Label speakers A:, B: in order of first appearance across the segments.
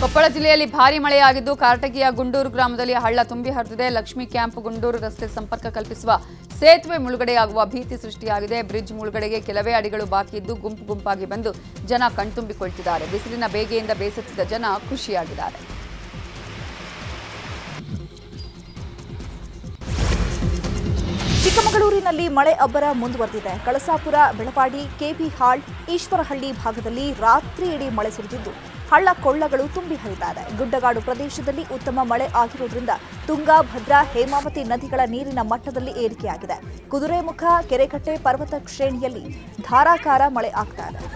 A: ಕೊಪ್ಪಳ ಜಿಲ್ಲೆಯಲ್ಲಿ ಭಾರಿ ಮಳೆಯಾಗಿದ್ದು ಕಾರಟಗಿಯ ಗುಂಡೂರು ಗ್ರಾಮದಲ್ಲಿ ಹಳ್ಳ ತುಂಬಿ ಹರಿದಿದೆ. ಲಕ್ಷ್ಮೀ ಕ್ಯಾಂಪ್ ಗುಂಡೂರು ರಸ್ತೆ ಸಂಪರ್ಕ ಕಲ್ಪಿಸುವ ಸೇತುವೆ ಮುಳುಗಡೆಯಾಗುವ ಭೀತಿ ಸೃಷ್ಟಿಯಾಗಿದೆ. ಬ್ರಿಡ್ಜ್ ಮುಳುಗಡೆಗೆ ಕೆಲವೇ ಅಡಿಗಳು ಬಾಕಿ ಇದ್ದು ಗುಂಪು ಗುಂಪಾಗಿ ಬಂದು ಜನ ಕಣ್ತುಂಬಿಕೊಳ್ತಿದ್ದಾರೆ. ಬಿಸಿಲಿನ ಬೇಗೆಯಿಂದ ಬೇಸತ್ತಿದ್ದ ಜನ ಖುಷಿಯಾಗಿದ್ದಾರೆ.
B: ಚಿಕ್ಕಮಗಳೂರಿನಲ್ಲಿ ಮಳೆ ಅಬ್ಬರ ಮುಂದುವರೆದಿದೆ. ಕಳಸಾಪುರ, ಬೆಳಪಾಡಿ, ಕೆಬಿ ಹಾಳ್ ಈಶ್ವರಹಳ್ಳಿ ಭಾಗದಲ್ಲಿ ರಾತ್ರಿಯಿಡೀ ಮಳೆ ಸುರಿದಿದ್ದು. ಹಳ್ಳ ಕೊಳ್ಳಗಳು ತುಂಬಿ ಹರಿದಾವೆ ಗುಡ್ಡಗಾಡು ಪ್ರದೇಶದಲ್ಲಿ ಉತ್ತಮ ಮಳೆ ಆಗಿರುವುದರಿಂದ ತುಂಗಾ, ಭದ್ರಾ, ಹೇಮಾವತಿ ನದಿಗಳ ನೀರಿನ ಮಟ್ಟದಲ್ಲಿ ಏರಿಕೆಯಾಗಿದೆ. ಕುದುರೆಮುಖ, ಕೆರೆಕಟ್ಟೆ, ಪರ್ವತ ಶ್ರೇಣಿಯಲ್ಲಿ ಧಾರಾಕಾರ ಮಳೆ ಆಗ್ತಾ ಇದೆ.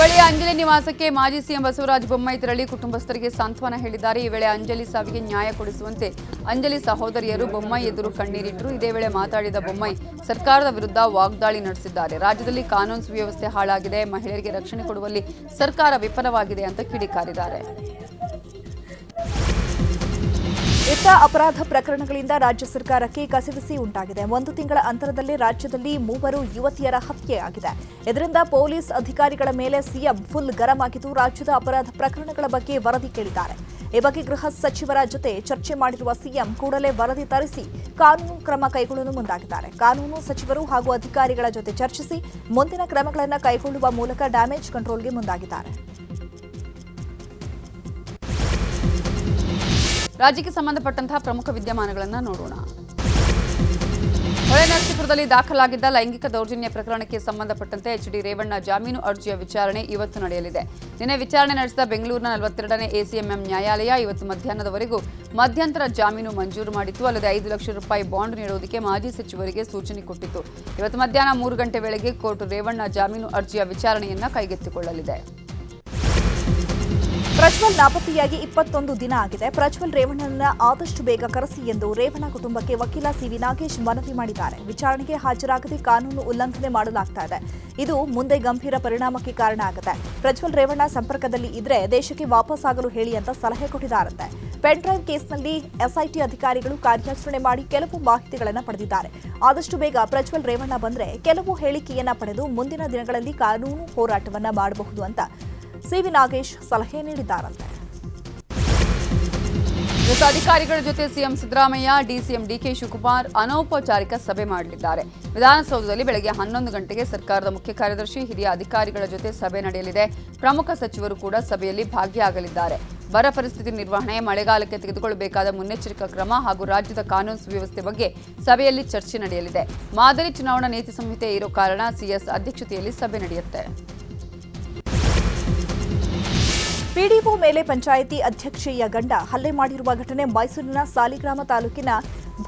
A: ಹುಬ್ಬಳ್ಳಿಯ ಅಂಜಲಿ ನಿವಾಸಕ್ಕೆ ಮಾಜಿ ಸಿಎಂ ಬಸವರಾಜ ಬೊಮ್ಮಾಯಿ ತೆರಳಿ ಕುಟುಂಬಸ್ಥರಿಗೆ ಸಾಂತ್ವನ ಹೇಳಿದ್ದಾರೆ. ಈ ವೇಳೆ ಅಂಜಲಿ ಸಾವಿಗೆ ನ್ಯಾಯ ಕೊಡಿಸುವಂತೆ ಅಂಜಲಿ ಸಹೋದರಿಯರು ಬೊಮ್ಮಾಯಿ ಎದುರು ಕಣ್ಣೀರಿಟ್ಟರು. ಇದೇ ವೇಳೆ ಮಾತಾಡಿದ ಬೊಮ್ಮಾಯಿ, ಸರ್ಕಾರದ ವಿರುದ್ಧ ವಾಗ್ದಾಳಿ ನಡೆಸಿದ್ದಾರೆ. ರಾಜ್ಯದಲ್ಲಿ ಕಾನೂನು ಸುವ್ಯವಸ್ಥೆ ಹಾಳಾಗಿದೆ. ಮಹಿಳೆಯರಿಗೆ ರಕ್ಷಣೆ ಕೊಡುವಲ್ಲಿ ಸರ್ಕಾರ ವಿಫಲವಾಗಿದೆ ಅಂತ ಕಿಡಿಕಾರಿದ್ದಾರೆ.
B: ಇತ್ತ ಅಪರಾಧ ಪ್ರಕರಣಗಳಿಂದ ರಾಜ್ಯ ಸರ್ಕಾರಕ್ಕೆ ಕಸಿವಿಸಿ ಉಂಟಾಗಿದೆ. ಒಂದು ತಿಂಗಳ ಅಂತರದಲ್ಲಿ ರಾಜ್ಯದಲ್ಲಿ ಮೂವರು ಯುವತಿಯರ ಹತ್ಯೆಯಾಗಿದೆ ಇದರಿಂದ ಪೊಲೀಸ್ ಅಧಿಕಾರಿಗಳ ಮೇಲೆ ಸಿಎಂ ಫುಲ್ ಗರಂ ಆಗಿದ್ದು ರಾಜ್ಯದ ಅಪರಾಧ ಪ್ರಕರಣಗಳ ಬಗ್ಗೆ ವರದಿ ಕೇಳಿದ್ದಾರೆ. ಈ ಬಗ್ಗೆ ಗೃಹ ಸಚಿವರ ಜೊತೆ ಚರ್ಚೆ ಮಾಡಿರುವ ಸಿಎಂ ಕೂಡಲೇ ವರದಿ ತರಿಸಿ ಕಾನೂನು ಕ್ರಮ ಕೈಗೊಳ್ಳಲು ಮುಂದಾಗಿದ್ದಾರೆ. ಕಾನೂನು ಸಚಿವರು ಹಾಗೂ ಅಧಿಕಾರಿಗಳ ಜೊತೆ ಚರ್ಚಿಸಿ ಮುಂದಿನ ಕ್ರಮಗಳನ್ನು ಕೈಗೊಳ್ಳುವ ಮೂಲಕ ಡ್ಯಾಮೇಜ್ ಕಂಟ್ರೋಲ್ಗೆ ಮುಂದಾಗಿದ್ದಾರೆ.
A: ರಾಜ್ಯಕ್ಕೆ ಸಂಬಂಧಪಟ್ಟಂತಹ ಪ್ರಮುಖ ವಿದ್ಯಮಾನಗಳನ್ನು ನೋಡೋಣ. ಹೊಳೆನರಸೀಪುರದಲ್ಲಿ ದಾಖಲಾಗಿದ್ದ ಲೈಂಗಿಕ ದೌರ್ಜನ್ಯ ಪ್ರಕರಣಕ್ಕೆ ಸಂಬಂಧಪಟ್ಟಂತೆ ಎಚ್ ಡಿ ರೇವಣ್ಣ ಜಾಮೀನು ಅರ್ಜಿಯ ವಿಚಾರಣೆ ಇವತ್ತು ನಡೆಯಲಿದೆ. ನಿನ್ನೆ ವಿಚಾರಣೆ ನಡೆಸಿದ ಬೆಂಗಳೂರಿನ ನಲವತ್ತೆರಡನೇ ಎಸಿಎಂಎಂ ನ್ಯಾಯಾಲಯ ಇವತ್ತು ಮಧ್ಯಾಹ್ನದವರೆಗೂ ಮಧ್ಯಂತರ ಜಾಮೀನು ಮಂಜೂರು ಮಾಡಿತ್ತು. ಅಲ್ಲದೆ ಐದು ಲಕ್ಷ ರೂಪಾಯಿ ಬಾಂಡ್ ನೀಡುವುದಕ್ಕೆ ಮಾಜಿ ಸಚಿವರಿಗೆ ಸೂಚನೆ ಕೊಟ್ಟಿತ್ತು. ಇವತ್ತು ಮಧ್ಯಾಹ್ನ ಮೂರು ಗಂಟೆ ವೇಳೆಗೆ ಕೋರ್ಟ್ ರೇವಣ್ಣ ಜಾಮೀನು ಅರ್ಜಿಯ ವಿಚಾರಣೆಯನ್ನು ಕೈಗೆತ್ತಿಕೊಳ್ಳಲಿದೆ.
B: ಪ್ರಜ್ವಲ್ ನಾಪತ್ತೆಯಾಗಿ ಇಪ್ಪತ್ತೊಂದು ದಿನ ಆಗಿದೆ. ಪ್ರಜ್ವಲ್ ರೇವಣ್ಣನ ಆದಷ್ಟು ಬೇಗ ಕರೆಸಿ ಎಂದು ರೇವಣ್ಣ ಕುಟುಂಬಕ್ಕೆ ವಕೀಲ ಸಿವಿ ನಾಗೇಶ್ ಮನವಿ ಮಾಡಿದ್ದಾರೆ. ವಿಚಾರಣೆಗೆ ಹಾಜರಾಗದೆ ಕಾನೂನು ಉಲ್ಲಂಘನೆ ಮಾಡಲಾಗ್ತಾ ಇದೆ. ಇದು ಮುಂದೆ ಗಂಭೀರ ಪರಿಣಾಮಕ್ಕೆ ಕಾರಣ ಆಗುತ್ತೆ. ಪ್ರಜ್ವಲ್ ರೇವಣ್ಣ ಸಂಪರ್ಕದಲ್ಲಿ ಇದ್ರೆ ದೇಶಕ್ಕೆ ವಾಪಸ್ ಆಗಲು ಹೇಳಿ ಅಂತ ಸಲಹೆ ಕೊಟ್ಟಿದ್ದಾರಂತೆ. ಪೆನ್ ಡ್ರೈವ್ ಕೇಸ್ನಲ್ಲಿ ಎಸ್ಐಟಿ ಅಧಿಕಾರಿಗಳು ಕಾರ್ಯಾಚರಣೆ ಮಾಡಿ ಕೆಲವು ಮಾಹಿತಿಗಳನ್ನು ಪಡೆದಿದ್ದಾರೆ. ಆದಷ್ಟು ಬೇಗ ಪ್ರಜ್ವಲ್ ರೇವಣ್ಣ ಬಂದ್ರೆ ಕೆಲವು ಹೇಳಿಕೆಯನ್ನ ಪಡೆದು ಮುಂದಿನ ದಿನಗಳಲ್ಲಿ ಕಾನೂನು ಹೋರಾಟವನ್ನ ಮಾಡಬಹುದು ಅಂತ ಸಿವಿ ನಾಗೇಶ್ ಸಲಹೆ ನೀಡಿದ್ದಾರಂತೆ.
A: ಇವತ್ತು ಅಧಿಕಾರಿಗಳ ಜೊತೆ ಸಿಎಂ ಸಿದ್ದರಾಮಯ್ಯ ಡಿಸಿಎಂ ಡಿಕೆ ಶಿವಕುಮಾರ್ ಅನೌಪಚಾರಿಕ ಸಭೆ ಮಾಡಲಿದ್ದಾರೆ. ವಿಧಾನಸೌಧದಲ್ಲಿ ಬೆಳಗ್ಗೆ ಹನ್ನೊಂದು ಗಂಟೆಗೆ ಸರ್ಕಾರದ ಮುಖ್ಯ ಕಾರ್ಯದರ್ಶಿ, ಹಿರಿಯ ಅಧಿಕಾರಿಗಳ ಜೊತೆ ಸಭೆ ನಡೆಯಲಿದೆ. ಪ್ರಮುಖ ಸಚಿವರು ಕೂಡ ಸಭೆಯಲ್ಲಿ ಭಾಗಿಯಾಗಲಿದ್ದಾರೆ. ಬರ ಪರಿಸ್ಥಿತಿ ನಿರ್ವಹಣೆ, ಮಳೆಗಾಲಕ್ಕೆ ತೆಗೆದುಕೊಳ್ಳಬೇಕಾದ ಮುನ್ನೆಚ್ಚರಿಕಾ ಕ್ರಮ ಹಾಗೂ ರಾಜ್ಯದ ಕಾನೂನು ಸುವ್ಯವಸ್ಥೆ ಬಗ್ಗೆ ಸಭೆಯಲ್ಲಿ ಚರ್ಚೆ ನಡೆಯಲಿದೆ. ಮಾದರಿ ಚುನಾವಣಾ ನೀತಿ ಸಂಹಿತೆ ಇರೋ ಕಾರಣ ಸಿಎಸ್ ಅಧ್ಯಕ್ಷತೆಯಲ್ಲಿ ಸಭೆ ನಡೆಯುತ್ತೆ.
B: ಪಿಡಿಒ ಮೇಲೆ ಪಂಚಾಯಿತಿ ಅಧ್ಯಕ್ಷೆಯ ಗಂಡ ಹಲ್ಲೆ ಮಾಡಿರುವ ಘಟನೆ ಮೈಸೂರಿನ ಸಾಲಿಗ್ರಾಮ ತಾಲೂಕಿನ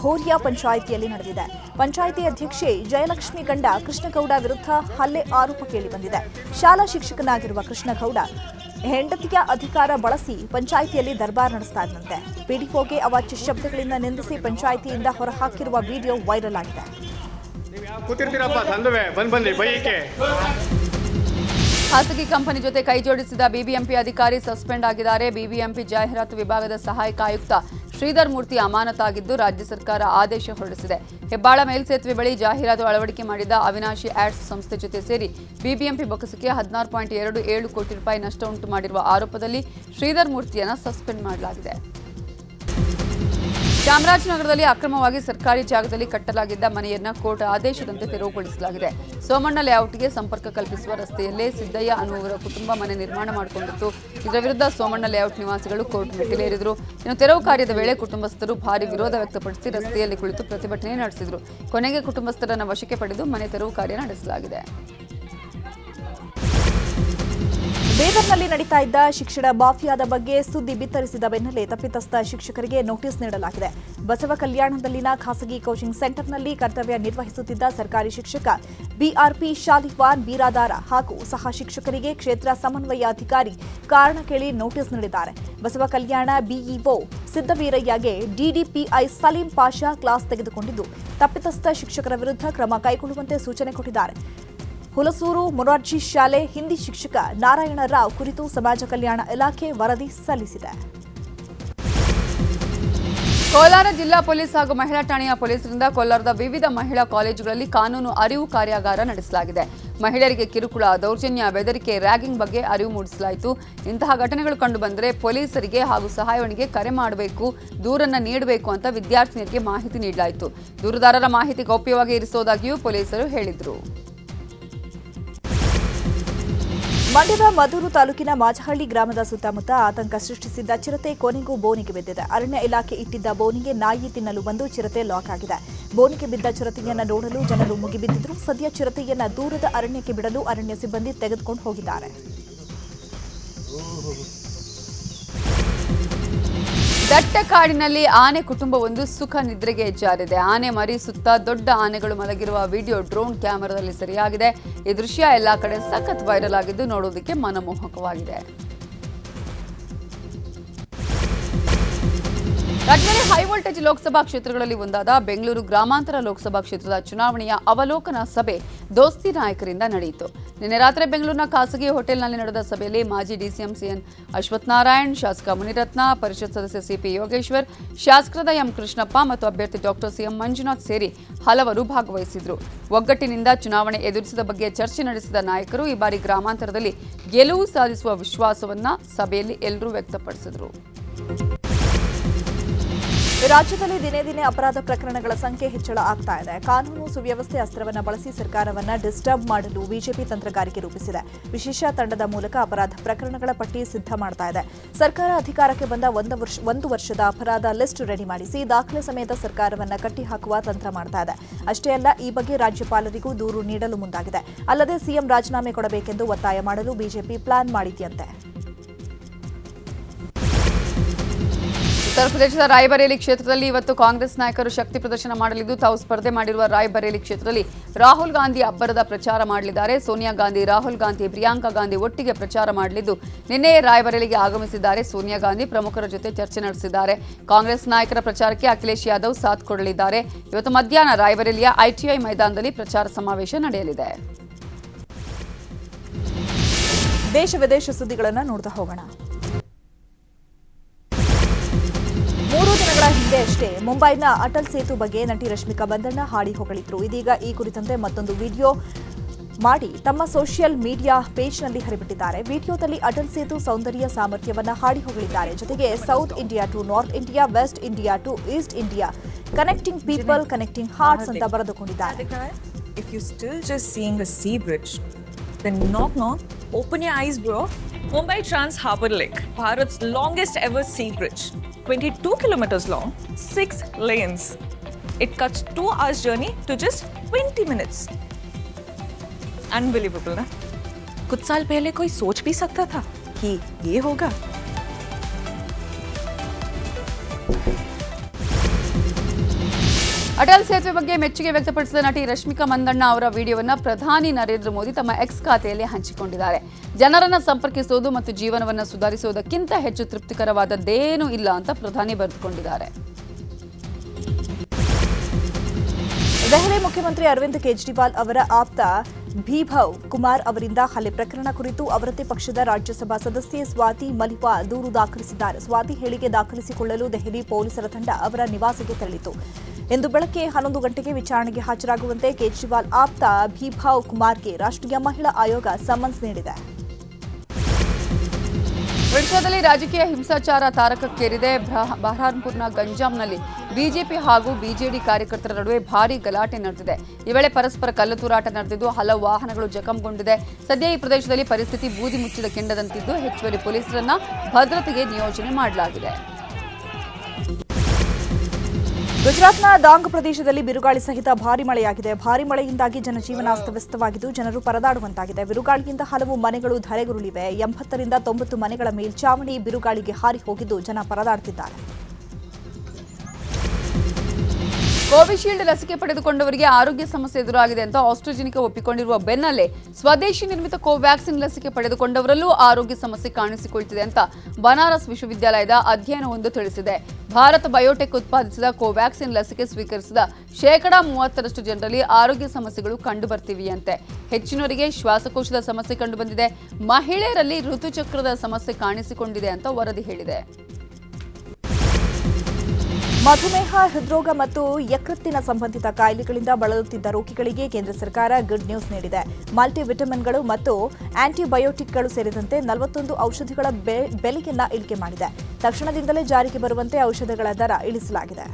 B: ಭೋರ್ಯ ಪಂಚಾಯಿತಿಯಲ್ಲಿ ನಡೆದಿದೆ. ಪಂಚಾಯಿತಿ ಅಧ್ಯಕ್ಷೆ ಜಯಲಕ್ಷ್ಮಿ ಗಂಡ ಕೃಷ್ಣಗೌಡ ವಿರುದ್ಧ ಹಲ್ಲೆ ಆರೋಪ ಕೇಳಿಬಂದಿದೆ ಶಾಲಾ ಶಿಕ್ಷಕನಾಗಿರುವ ಕೃಷ್ಣಗೌಡ ಹೆಂಡತಿಯ ಅಧಿಕಾರ ಬಳಸಿ ಪಂಚಾಯಿತಿಯಲ್ಲಿ ದರ್ಬಾರ್ ನಡೆಸ್ತಾ ಇದ್ದಂತೆ. ಪಿಡಿಒಗೆ ಅವಾಚ್ಯ ಶಬ್ದಗಳಿಂದ ನಿಂದಿಸಿ ಪಂಚಾಯಿತಿಯಿಂದ ಹೊರಹಾಕಿರುವ ವಿಡಿಯೋ ವೈರಲ್ ಆಗಿದೆ.
A: ಖಾಸಗಿ ಕಂಪನಿ ಜೊತೆ ಕೈಜೋಡಿಸಿದ ಬಿಬಿಎಂಪಿ ಅಧಿಕಾರಿ ಸಸ್ಪೆಂಡ್ ಆಗಿದ್ದಾರೆ. ಬಿಬಿಎಂಪಿ ಜಾಹೀರಾತು ವಿಭಾಗದ ಸಹಾಯಕ ಆಯುಕ್ತ ಶ್ರೀಧರ್ ಮೂರ್ತಿ ಅಮಾನತಾಗಿದ್ದು ರಾಜ್ಯ ಸರ್ಕಾರ ಆದೇಶ ಹೊರಡಿಸಿದೆ. ಹೆಬ್ಬಾಳ ಮೇಲ್ಸೇತುವೆ ಬಳಿ ಜಾಹೀರಾತು ಅಳವಡಿಕೆ ಮಾಡಿದ ಅವಿನಾಶಿ ಆಡ್ಸ್ ಸಂಸ್ಥೆ ಜೊತೆ ಸೇರಿ ಬಿಬಿಎಂಪಿ ಬೊಕ್ಕಸಕ್ಕೆ ಹದಿನಾರು ಪಾಯಿಂಟ್ ಎರಡು ಏಳು ಕೋಟಿ ರೂಪಾಯಿ ನಷ್ಟ ಉಂಟು ಮಾಡಿರುವ ಆರೋಪದಲ್ಲಿ ಶ್ರೀಧರ್ ಮೂರ್ತಿಯನ್ನು ಸಸ್ಪೆಂಡ್ ಮಾಡಲಾಗಿದೆ. ಚಾಮರಾಜನಗರದಲ್ಲಿ ಅಕ್ರಮವಾಗಿ ಸರ್ಕಾರಿ ಜಾಗದಲ್ಲಿ ಕಟ್ಟಲಾಗಿದ್ದ ಮನೆಯನ್ನ ಕೋರ್ಟ್ ಆದೇಶದಂತೆ ತೆರವುಗೊಳಿಸಲಾಗಿದೆ. ಸೋಮಣ್ಣ ಲೇಔಟ್ಗೆ ಸಂಪರ್ಕ ಕಲ್ಪಿಸುವ ರಸ್ತೆಯಲ್ಲೇ ಸಿದ್ದಯ್ಯ ಅನ್ನುವರ ಕುಟುಂಬ ಮನೆ ನಿರ್ಮಾಣ ಮಾಡಿಕೊಂಡಿತ್ತು. ಇದರ ವಿರುದ್ಧ ಸೋಮಣ್ಣ ಲೇಔಟ್ ನಿವಾಸಿಗಳು ಕೋರ್ಟ್ ಮೆಟ್ಟಿಲೇರಿದರು. ಇನ್ನು ತೆರವು ಕಾರ್ಯದ ವೇಳೆ ಕುಟುಂಬಸ್ಥರು ಭಾರಿ ವಿರೋಧ ವ್ಯಕ್ತಪಡಿಸಿ ರಸ್ತೆಯಲ್ಲಿ ಕುಳಿತು ಪ್ರತಿಭಟನೆ ನಡೆಸಿದರು. ಕೊನೆಗೆ ಕುಟುಂಬಸ್ಥರನ್ನು ವಶಕ್ಕೆ ಪಡೆದು ಮನೆ ತೆರವು ಕಾರ್ಯ ನಡೆಸಲಾಗಿದೆ.
B: ಬೀದರ್ನಲ್ಲಿ ನಡೀತಾ ಇದ್ದ ಶಿಕ್ಷಣ ಮಾಫಿಯಾದ ಬಗ್ಗೆ ಸುದ್ದಿ ಬಿತ್ತರಿಸಿದ ಬೆನ್ನಲ್ಲೇ ತಪ್ಪಿತಸ್ಥ ಶಿಕ್ಷಕರಿಗೆ ನೋಟಿಸ್ ನೀಡಲಾಗಿದೆ. ಬಸವ ಕಲ್ಯಾಣದಲ್ಲಿನ ಖಾಸಗಿ ಕೋಚಿಂಗ್ ಸೆಂಟರ್ನಲ್ಲಿ ಕರ್ತವ್ಯ ನಿರ್ವಹಿಸುತ್ತಿದ್ದ ಸರ್ಕಾರಿ ಶಿಕ್ಷಕ ಬಿಆರ್ಪಿ ಶಾಲಿವಾನ್ ಬೀರಾದಾರ ಹಾಗೂ ಸಹ ಶಿಕ್ಷಕರಿಗೆ ಕ್ಷೇತ್ರ ಸಮನ್ವಯ ಅಧಿಕಾರಿ ಕಾರಣ ಕೇಳಿ ನೋಟಿಸ್ ನೀಡಿದ್ದಾರೆ. ಬಸವ ಕಲ್ಯಾಣ ಬಿಇಒ ಸಿದ್ದವೀರಯ್ಯಗೆ ಡಿಡಿಪಿಐ ಸಲೀಂ ಪಾಷಾ ಕ್ಲಾಸ್ ತೆಗೆದುಕೊಂಡಿದ್ದು, ತಪ್ಪಿತಸ್ಥ ಶಿಕ್ಷಕರ ವಿರುದ್ಧ ಕ್ರಮ ಕೈಗೊಳ್ಳುವಂತೆ ಸೂಚನೆ ಕೊಟ್ಟಿದ್ದಾರೆ. ಹುಲಸೂರು ಮೊರಾರ್ಜಿ ಶಾಲೆ ಹಿಂದಿ ಶಿಕ್ಷಕ ನಾರಾಯಣ ರಾವ್ ಕುರಿತು ಸಮಾಜ ಕಲ್ಯಾಣ ಇಲಾಖೆ ವರದಿ ಸಲ್ಲಿಸಿದೆ.
A: ಕೋಲಾರ ಜಿಲ್ಲಾ ಪೊಲೀಸ್ ಹಾಗೂ ಮಹಿಳಾ ಠಾಣೆಯ ಪೊಲೀಸರಿಂದ ಕೋಲಾರದ ವಿವಿಧ ಮಹಿಳಾ ಕಾಲೇಜುಗಳಲ್ಲಿ ಕಾನೂನು ಅರಿವು ಕಾರ್ಯಾಗಾರ ನಡೆಸಲಾಗಿದೆ. ಮಹಿಳೆಯರಿಗೆ ಕಿರುಕುಳ, ದೌರ್ಜನ್ಯ, ಬೆದರಿಕೆ ರ್ಯಾಗಿಂಗ್ ಬಗ್ಗೆ ಅರಿವು ಮೂಡಿಸಲಾಯಿತು. ಇಂತಹ ಘಟನೆಗಳು ಕಂಡುಬಂದರೆ ಪೊಲೀಸರಿಗೆ ಹಾಗೂ ಸಹಾಯವಾಣಿಗೆ ಕರೆ ಮಾಡಬೇಕು, ದೂರನ್ನು ನೀಡಬೇಕು ಅಂತ ವಿದ್ಯಾರ್ಥಿನಿಯರಿಗೆ ಮಾಹಿತಿ ನೀಡಲಾಯಿತು. ದೂರುದಾರರ ಮಾಹಿತಿ ಗೌಪ್ಯವಾಗಿ ಇರಿಸುವುದಾಗಿಯೂ ಪೊಲೀಸರು ಹೇಳಿದರು.
B: ಮಂಡ್ಯದ ಮದೂರು ತಾಲೂಕಿನ ಮಾಜಹಳ್ಳಿ ಗ್ರಾಮದ ಸುತ್ತಮುತ್ತ ಆತಂಕ ಸೃಷ್ಟಿಸಿದ್ದ ಚಿರತೆ ಕೊನೆಗೂ ಬೋನಿಗೆ ಬಿದ್ದಿದೆ. ಅರಣ್ಯ ಇಲಾಖೆ ಇಟ್ಟಿದ್ದ ಬೋನಿಗೆ ನಾಯಿ ತಿನ್ನಲು ಬಂದು ಚಿರತೆ ಲಾಕ್ ಆಗಿದೆ. ಬೋನಿಗೆ ಬಿದ್ದ ಚಿರತೆಯನ್ನು ನೋಡಲು ಜನರು ಮುಗಿಬಿದ್ದಿದ್ರು ಸದ್ಯ ಚಿರತೆಯನ್ನ ದೂರದ ಅರಣ್ಯಕ್ಕೆ ಬಿಡಲು ಅರಣ್ಯ ಸಿಬ್ಬಂದಿ ತೆಗೆದುಕೊಂಡು ಹೋಗಿದ್ದಾರೆ.
A: ದಟ್ಟ ಕಾಡಿನಲ್ಲಿ ಆನೆ ಕುಟುಂಬವೊಂದು ಸುಖ ನಿದ್ರೆಗೆ ಜಾರಿದೆ. ಆನೆ ಮರಿ ಸುತ್ತ ದೊಡ್ಡ ಆನೆಗಳು ಮಲಗಿರುವ ವಿಡಿಯೋ ಡ್ರೋನ್ ಕ್ಯಾಮೆರಾದಲ್ಲಿ ಸರಿಯಾಗಿದೆ. ಈ ದೃಶ್ಯ ಎಲ್ಲಾ ಕಡೆ ಸಖತ್ ವೈರಲ್ ಆಗಿದ್ದು ನೋಡೋದಕ್ಕೆ ಮನಮೋಹಕವಾಗಿದೆ. ರಾಜ್ಯದಲ್ಲಿ ಹೈ ವೋಲ್ಟೇಜ್ ಲೋಕಸಭಾ ಕ್ಷೇತ್ರಗಳಲ್ಲಿ ಒಂದಾದ ಬೆಂಗಳೂರು ಗ್ರಾಮಾಂತರ ಲೋಕಸಭಾ ಕ್ಷೇತ್ರದ ಚುನಾವಣೆಯ ಅವಲೋಕನ ಸಭೆ ದೋಸ್ತಿ ನಾಯಕರಿಂದ ನಡೆಯಿತು. ನಿನ್ನೆ ರಾತ್ರಿ ಬೆಂಗಳೂರಿನ ಖಾಸಗಿ ಹೋಟೆಲ್ನಲ್ಲಿ ನಡೆದ ಸಭೆಯಲ್ಲಿ ಮಾಜಿ ಡಿಸಿಎಂ ಸಿಎನ್ ಅಶ್ವತ್ಥನಾರಾಯಣ್ ಶಾಸಕ ಮುನಿರತ್ನ, ಪರಿಷತ್ ಸದಸ್ಯ ಸಿಪಿ ಯೋಗೇಶ್ವರ್, ಶಾಸಕರಾದ ಎಂ ಕೃಷ್ಣಪ್ಪ ಮತ್ತು ಅಭ್ಯರ್ಥಿ ಡಾಕ್ಟರ್ ಸಿಎಂ ಮಂಜುನಾಥ್ ಸೇರಿ ಹಲವರು ಭಾಗವಹಿಸಿದ್ರು. ಒಗ್ಗಟ್ಟಿನಿಂದ ಚುನಾವಣೆ ಎದುರಿಸಿದ ಬಗ್ಗೆ ಚರ್ಚೆ ನಡೆಸಿದ ನಾಯಕರು ಈ ಬಾರಿ ಗ್ರಾಮಾಂತರದಲ್ಲಿ ಗೆಲುವು ಸಾಧಿಸುವ ವಿಶ್ವಾಸವನ್ನ ಸಭೆಯಲ್ಲಿ ಎಲ್ಲರೂ ವ್ಯಕ್ತಪಡಿಸಿದರು.
B: ರಾಜ್ಯದಲ್ಲಿ ದಿನೇ ದಿನೇ ಅಪರಾಧ ಪ್ರಕರಣಗಳ ಸಂಖ್ಯೆ ಹೆಚ್ಚಳ ಆಗ್ತಾ ಇದೆ. ಕಾನೂನು ಸುವ್ಯವಸ್ಥೆ ಅಸ್ತ್ರವನ್ನ ಬಳಸಿ ಸರ್ಕಾರವನ್ನ ಡಿಸ್ಟರ್ಬ್ ಮಾಡಲು ಬಿಜೆಪಿ ತಂತ್ರಗಾರಿಕೆ ರೂಪಿಸಿದೆ. ವಿಶೇಷ ತಂಡದ ಮೂಲಕ ಅಪರಾಧ ಪ್ರಕರಣಗಳ ಪಟ್ಟಿ ಸಿದ್ಧ ಮಾಡ್ತಾ ಇದೆ. ಸರ್ಕಾರ ಅಧಿಕಾರಕ್ಕೆ ಬಂದ ಒಂದು ವರ್ಷ, ಒಂದು ವರ್ಷದ ಅಪರಾಧ ಲಿಸ್ಟ್ ರೆಡಿ ಮಾಡಿಸಿ ದಾಖಲೆ ಸಮೇತ ಸರ್ಕಾರವನ್ನ ಕಟ್ಟಿಹಾಕುವ ತಂತ್ರ ಮಾಡ್ತಾ ಇದೆ. ಅಷ್ಟೇ ಅಲ್ಲ, ಈ ಬಗ್ಗೆ ರಾಜ್ಯಪಾಲರಿಗೂ ದೂರು ನೀಡಲು ಮುಂದಾಗಿದೆ. ಅಲ್ಲದೆ ಸಿಎಂ ರಾಜೀನಾಮೆ ಕೊಡಬೇಕೆಂದು ಒತ್ತಾಯ ಮಾಡಲು ಬಿಜೆಪಿ ಪ್ಲಾನ್ ಮಾಡಿದೆಯಂತೆ.
A: ಉತ್ತರ ಪ್ರದೇಶದ ರಾಯ್ಬರೇಲಿ ಕ್ಷೇತ್ರದಲ್ಲಿ ಇವತ್ತು ಕಾಂಗ್ರೆಸ್ ನಾಯಕರು ಶಕ್ತಿ ಪ್ರದರ್ಶನ ಮಾಡಲಿದ್ದು, ತಾವು ಸ್ಪರ್ಧೆ ಮಾಡಿರುವ ರಾಯ್ಬರೇಲಿ ಕ್ಷೇತ್ರದಲ್ಲಿ ರಾಹುಲ್ ಗಾಂಧಿ ಅಬ್ಬರದ ಪ್ರಚಾರ ಮಾಡಲಿದ್ದಾರೆ. ಸೋನಿಯಾ ಗಾಂಧಿ, ರಾಹುಲ್ ಗಾಂಧಿ, ಪ್ರಿಯಾಂಕಾ ಗಾಂಧಿ ಒಟ್ಟಿಗೆ ಪ್ರಚಾರ ಮಾಡಲಿದ್ದು, ನಿನ್ನೆ ರಾಯ್ಬರೇಲಿಗೆ ಆಗಮಿಸಿದ್ದಾರೆ. ಸೋನಿಯಾ ಗಾಂಧಿ ಪ್ರಮುಖರ ಜೊತೆ ಚರ್ಚೆ ನಡೆಸಿದ್ದಾರೆ. ಕಾಂಗ್ರೆಸ್ ನಾಯಕರ ಪ್ರಚಾರಕ್ಕೆ ಅಖಿಲೇಶ್ ಯಾದವ್ ಸಾಥ್ ಕೊಡಲಿದ್ದಾರೆ. ಇವತ್ತು ಮಧ್ಯಾಹ್ನ ರಾಯ್ಬರೇಲಿಯ ಐಟಿಐ ಮೈದಾನದಲ್ಲಿ ಪ್ರಚಾರ ಸಮಾವೇಶ ನಡೆಯಲಿದೆ.
B: ದೇಶ ವಿದೇಶ ಸುದ್ದಿಗಳನ್ನು ನೋಡ್ತಾ ಹೋಗೋಣ. ಹಿಂದೆ ಅಷ್ಟೇ. ಮುಂಬೈನ ಅಟಲ್ ಸೇತು ಬಗ್ಗೆ ನಟಿ ರಶ್ಮಿಕಾ ಬಂದಣ್ಣ ಹಾಡಿ ಹೊಗಳಿದ್ರು. ಇದೀಗ ಈ ಕುರಿತಂತೆ ಮತ್ತೊಂದು ವಿಡಿಯೋ ಮಾಡಿ ತಮ್ಮ ಸೋಷಿಯಲ್ ಮೀಡಿಯಾ ಪೇಜ್ನಲ್ಲಿ ಹರಿಬಿಟ್ಟಿದ್ದಾರೆ. ವಿಡಿಯೋದಲ್ಲಿ ಅಟಲ್ ಸೇತು ಸೌಂದರ್ಯ ಸಾಮರ್ಥ್ಯವನ್ನ ಹಾಡಿ ಹೊಗಳಿದ್ದಾರೆ. ಜೊತೆಗೆ south India to north India west India to east India connecting people connecting hearts ಅಂತ ಬರೆದುಕೊಂಡಿದ್ದಾರೆ.
C: If you still just seeing a sea bridge, then knock knock, open your eyes, bro. Mumbai Trans longest ever sea bridge, 22 kilometers long, six lanes. It cuts two hours journey to just 20 minutes. Unbelievable, ना? कुछ साल पहले कोई सोच भी सकता था कि ये होगा
A: ಅಟಲ್ ಸೇತುವೆ ಬಗ್ಗೆ ಮೆಚ್ಚುಗೆ ವ್ಯಕ್ತಪಡಿಸಿದ ನಟಿ ರಶ್ಮಿಕಾ ಮಂದಣ್ಣ ಅವರ ವಿಡಿಯೋವನ್ನು ಪ್ರಧಾನಿ ನರೇಂದ್ರ ಮೋದಿ ತಮ್ಮ ಎಕ್ಸ್ ಖಾತೆಯಲ್ಲಿ ಹಂಚಿಕೊಂಡಿದ್ದಾರೆ. ಜನರನ್ನು ಸಂಪರ್ಕಿಸುವುದು ಮತ್ತು ಜೀವನವನ್ನು ಸುಧಾರಿಸುವುದಕ್ಕಿಂತ ಹೆಚ್ಚು ತೃಪ್ತಿಕರವಾದದ್ದೇನೂ ಇಲ್ಲ ಅಂತ ಪ್ರಧಾನಿ ಬರೆದುಕೊಂಡಿದ್ದಾರೆ.
B: ದೆಹಲಿ ಮುಖ್ಯಮಂತ್ರಿ ಅರವಿಂದ್ ಕೇಜ್ರಿವಾಲ್ ಅವರ ಆಪ್ತ ಭೀಭವ್ ಕುಮಾರ್ ಅವರಿಂದ ಹಲ್ಲೆ ಪ್ರಕರಣ ಕುರಿತು ಅವರದೇ ಪಕ್ಷದ ರಾಜ್ಯಸಭಾ ಸದಸ್ಯೆ ಸ್ವಾತಿ ಮಲಿಪಾ ದೂರು ದಾಖಲಿಸಿದ್ದಾರೆ. ಸ್ವಾತಿ ಹೇಳಿಕೆ ದಾಖಲಿಸಿಕೊಳ್ಳಲು ದೆಹಲಿ ಪೊಲೀಸರ ತಂಡ ಅವರ ನಿವಾಸಕ್ಕೆ ತೆರಳಿತು. ಇಂದು ಬೆಳಗ್ಗೆ ಹನ್ನೊಂದು ಗಂಟೆಗೆ ವಿಚಾರಣೆಗೆ ಹಾಜರಾಗುವಂತೆ ಕೇಜ್ರಿವಾಲ್ ಆಪ್ತ ಭೀಭಾವ್ ಕುಮಾರ್ಗೆ ರಾಷ್ಟ್ರೀಯ ಮಹಿಳಾ ಆಯೋಗ ಸಮನ್ಸ್ ನೀಡಿದೆ.
A: ಒಡಿಶಾದಲ್ಲಿ ರಾಜಕೀಯ ಹಿಂಸಾಚಾರ ತಾರಕಕ್ಕೇರಿದೆ. ಬಹರಾನ್ಪುರ್ನ ಗಂಜಾಂನಲ್ಲಿ ಬಿಜೆಪಿ ಹಾಗೂ ಬಿಜೆಡಿ ಕಾರ್ಯಕರ್ತರ ನಡುವೆ ಭಾರೀ ಗಲಾಟೆ ನಡೆದಿದೆ. ಈ ವೇಳೆ ಪರಸ್ಪರ ಕಲ್ಲು ತೂರಾಟ ನಡೆದಿದ್ದು ಹಲವು ವಾಹನಗಳು ಜಖಂಗೊಂಡಿದೆ. ಸದ್ಯ ಈ ಪ್ರದೇಶದಲ್ಲಿ ಪರಿಸ್ಥಿತಿ ಬೂದಿ ಮುಚ್ಚಿದ ಕೆಂಡದಂತಿದ್ದು ಹೆಚ್ಚುವರಿ ಪೊಲೀಸರನ್ನ ಭದ್ರತೆಗೆ ನಿಯೋಜನೆ ಮಾಡಲಾಗಿದೆ.
B: ಗುಜರಾತ್ನ ದಾಂಗ್ ಪ್ರದೇಶದಲ್ಲಿ ಬಿರುಗಾಳಿ ಸಹಿತ ಭಾರಿ ಮಳೆಯಾಗಿದೆ. ಭಾರಿ ಮಳೆಯಿಂದಾಗಿ ಜನಜೀವನ ಅಸ್ತವ್ಯಸ್ತವಾಗಿದ್ದು ಜನರು ಪರದಾಡುವಂತಾಗಿದೆ. ಬಿರುಗಾಳಿಯಿಂದ ಹಲವು ಮನೆಗಳು ಧರೆಗುರುಳಿವೆ. ಎಂಬತ್ತರಿಂದ ತೊಂಬತ್ತು ಮನೆಗಳ ಮೇಲ್ಚಾವಣಿ ಬಿರುಗಾಳಿಗೆ ಹಾರಿ ಹೋಗಿದ್ದು ಜನ ಪರದಾಡುತ್ತಿದ್ದಾರೆ
A: ಕೋವಿಶೀಲ್ಡ್ ಲಸಿಕೆ ಪಡೆದುಕೊಂಡವರಿಗೆ ಆರೋಗ್ಯ ಸಮಸ್ಯೆ ಎದುರಾಗಿದೆ ಅಂತ ಆಸ್ಟ್ರೋಜಿನಿಕ ಒಪ್ಪಿಕೊಂಡಿರುವ ಬೆನ್ನಲ್ಲೇ ಸ್ವದೇಶಿ ನಿರ್ಮಿತ ಕೋವ್ಯಾಕ್ಸಿನ್ ಲಸಿಕೆ ಪಡೆದುಕೊಂಡವರಲ್ಲೂ ಆರೋಗ್ಯ ಸಮಸ್ಯೆ ಕಾಣಿಸಿಕೊಳ್ತಿದೆ ಅಂತ ಬನಾರಸ್ ವಿಶ್ವವಿದ್ಯಾಲಯದ ಅಧ್ಯಯನವೊಂದು ತಿಳಿಸಿದೆ. ಭಾರತ ಬಯೋಟೆಕ್ ಉತ್ಪಾದಿಸಿದ ಕೋವ್ಯಾಕ್ಸಿನ್ ಲಸಿಕೆ ಸ್ವೀಕರಿಸಿದ ಶೇಕಡಾ ಮೂವತ್ತರಷ್ಟು ಜನರಲ್ಲಿ ಆರೋಗ್ಯ ಸಮಸ್ಯೆಗಳು ಕಂಡುಬರ್ತಿವೆಯಂತೆ. ಹೆಚ್ಚಿನವರಿಗೆ ಶ್ವಾಸಕೋಶದ ಸಮಸ್ಯೆ ಕಂಡುಬಂದಿದೆ. ಮಹಿಳೆಯರಲ್ಲಿ ಋತುಚಕ್ರದ ಸಮಸ್ಯೆ ಕಾಣಿಸಿಕೊಂಡಿದೆ ಅಂತ ವರದಿ ಹೇಳಿದೆ.
B: ಮಧುಮೇಹ, ಹೃದ್ರೋಗ ಮತ್ತು ಯಕೃತ್ತಿನ ಸಂಬಂಧಿತ ಕಾಯಿಲೆಗಳಿಂದ ಬಳಲುತ್ತಿದ್ದ ರೋಗಿಗಳಿಗೆ ಕೇಂದ್ರ ಸರ್ಕಾರ ಗುಡ್ ನ್ಯೂಸ್ ನೀಡಿದೆ. ಮಲ್ಟಿವಿಟಮಿನ್ಗಳು ಮತ್ತು ಆಂಟಿಬಯೋಟಿಕ್ಗಳು ಸೇರಿದಂತೆ ನಲವತ್ತೊಂದು ಔಷಧಿಗಳ ಬೆಲೆಯನ್ನ ಇಳಿಕೆ ಮಾಡಿದೆ. ತಕ್ಷಣದಿಂದಲೇ ಜಾರಿಗೆ ಬರುವಂತೆ ಔಷಧಗಳ ದರ ಇಳಿಸಲಾಗಿದೆ.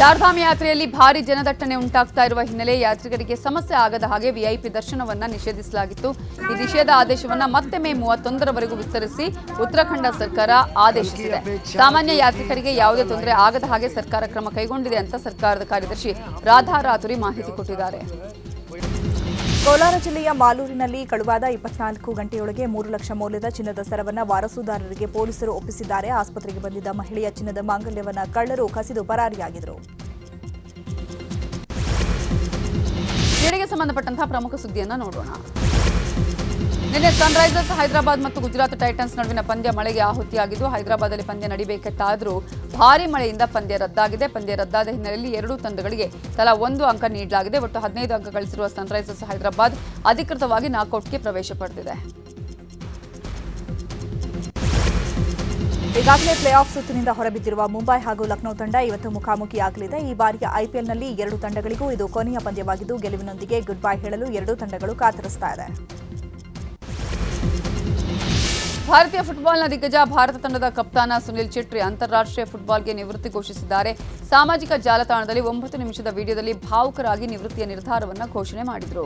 A: ಚಾರ್ಧಾಮ್ ಯಾತ್ರೆಯಲ್ಲಿ ಭಾರಿ ಜನದಟ್ಟಣೆ ಉಂಟಾಗ್ತಾ ಇರುವ ಹಿನ್ನೆಲೆ ಯಾತ್ರಿಕರಿಗೆ ಸಮಸ್ಯೆ ಆಗದ ಹಾಗೆ ವಿಐಪಿ ದರ್ಶನವನ್ನ ನಿಷೇಧಿಸಲಾಗಿತ್ತು. ಈ ನಿಷೇಧ ಆದೇಶವನ್ನ ಮತ್ತೆ ಮೇ ಮೂವತ್ತೊಂದರವರೆಗೂ ವಿಸ್ತರಿಸಿ ಉತ್ತರಾಖಂಡ ಸರ್ಕಾರ ಆದೇಶಿಸಿದೆ. ಸಾಮಾನ್ಯ ಯಾತ್ರಿಕರಿಗೆ ಯಾವುದೇ ತೊಂದರೆ ಆಗದ ಹಾಗೆ ಸರ್ಕಾರ ಕ್ರಮ ಕೈಗೊಂಡಿದೆ ಅಂತ ಸರ್ಕಾರದ ಕಾರ್ಯದರ್ಶಿ ರಾಧಾ ರಾಥುರಿ ಮಾಹಿತಿ ಕೊಟ್ಟಿದ್ದಾರೆ.
B: ಕೋಲಾರ ಜಿಲ್ಲೆಯ ಮಾಲೂರಿನಲ್ಲಿ ಕಳುವಾದ ಇಪ್ಪತ್ನಾಲ್ಕು ಗಂಟೆಯೊಳಗೆ ಮೂರು ಲಕ್ಷ ಮೌಲ್ಯದ ಚಿನ್ನದ ಸರವನ್ನ ವಾರಸುದಾರರಿಗೆ ಪೊಲೀಸರು ಒಪ್ಪಿಸಿದ್ದಾರೆ. ಆಸ್ಪತ್ರೆಗೆ ಬಂದಿದ್ದ ಮಹಿಳೆಯ ಚಿನ್ನದ ಮಾಂಗಲ್ಯವನ್ನ ಕಳ್ಳರು ಕಸಿದು
A: ಪರಾರಿಯಾಗಿದ್ದರು. ಸಂಬಂಧಪಟ್ಟಂತಹ ಪ್ರಮುಖ ಸುದ್ದಿಯನ್ನು ನೋಡೋಣ. ನಿನ್ನೆ ಸನ್ರೈಸರ್ಸ್ ಹೈದರಾಬಾದ್ ಮತ್ತು ಗುಜರಾತ್ ಟೈಟನ್ಸ್ ನಡುವಿನ ಪಂದ್ಯ ಮಳೆಗೆ ಆಹುತಿಯಾಗಿದ್ದು, ಹೈದರಾಬಾದಲ್ಲಿ ಪಂದ್ಯ ನಡಿಬೇಕಿತ್ತಾದರೂ ಭಾರಿ ಮಳೆಯಿಂದ ಪಂದ್ಯ ರದ್ದಾಗಿದೆ. ಪಂದ್ಯ ರದ್ದಾದ ಹಿನ್ನೆಲೆಯಲ್ಲಿ ಎರಡೂ ತಂಡಗಳಿಗೆ ತಲಾ ಒಂದು ಅಂಕ ನೀಡಲಾಗಿದೆ. ಒಟ್ಟು ಹದಿನೈದು ಅಂಕ ಗಳಿಸಿರುವ ಸನ್ರೈಸರ್ಸ್ ಹೈದರಾಬಾದ್ ಅಧಿಕೃತವಾಗಿ ನಾಕೌಟ್ಗೆ ಪ್ರವೇಶ ಪಡೆದಿದೆ.
B: ಈಗಾಗಲೇ ಪ್ಲೇ ಆಫ್ ಸುತ್ತಿನಿಂದ ಹೊರಬಿದ್ದಿರುವ ಮುಂಬೈ ಹಾಗೂ ಲಕ್ನೋ ತಂಡ ಇವತ್ತು ಮುಖಾಮುಖಿಯಾಗಲಿದೆ. ಈ ಬಾರಿಯ ಐಪಿಎಲ್ನಲ್ಲಿ ಎರಡು ತಂಡಗಳಿಗೂ ಇದು ಕೊನೆಯ ಪಂದ್ಯವಾಗಿದ್ದು, ಗೆಲುವಿನೊಂದಿಗೆ ಗುಡ್ ಬೈ ಹೇಳಲು ಎರಡೂ ತಂಡಗಳು ಕಾತರಿಸ್ತಾ ಇದೆ.
A: ಭಾರತೀಯ ಫುಟ್ಬಾಲ್ನ ದಿಗ್ಗಜ ಭಾರತ ತಂಡದ ಕಪ್ತಾನ ಸುನಿಲ್ ಚಿಟ್ರಿ ಅಂತಾರಾಷ್ಟ್ರೀಯ ಫುಟ್ಬಾಲ್ಗೆ ನಿವೃತ್ತಿ ಘೋಷಿಸಿದ್ದಾರೆ. ಸಾಮಾಜಿಕ ಜಾಲತಾಣದಲ್ಲಿ ಒಂಬತ್ತು ನಿಮಿಷದ ವಿಡಿಯೋದಲ್ಲಿ ಭಾವುಕರಾಗಿ ನಿವೃತ್ತಿಯ ನಿರ್ಧಾರವನ್ನು ಘೋಷಣೆ ಮಾಡಿದರು.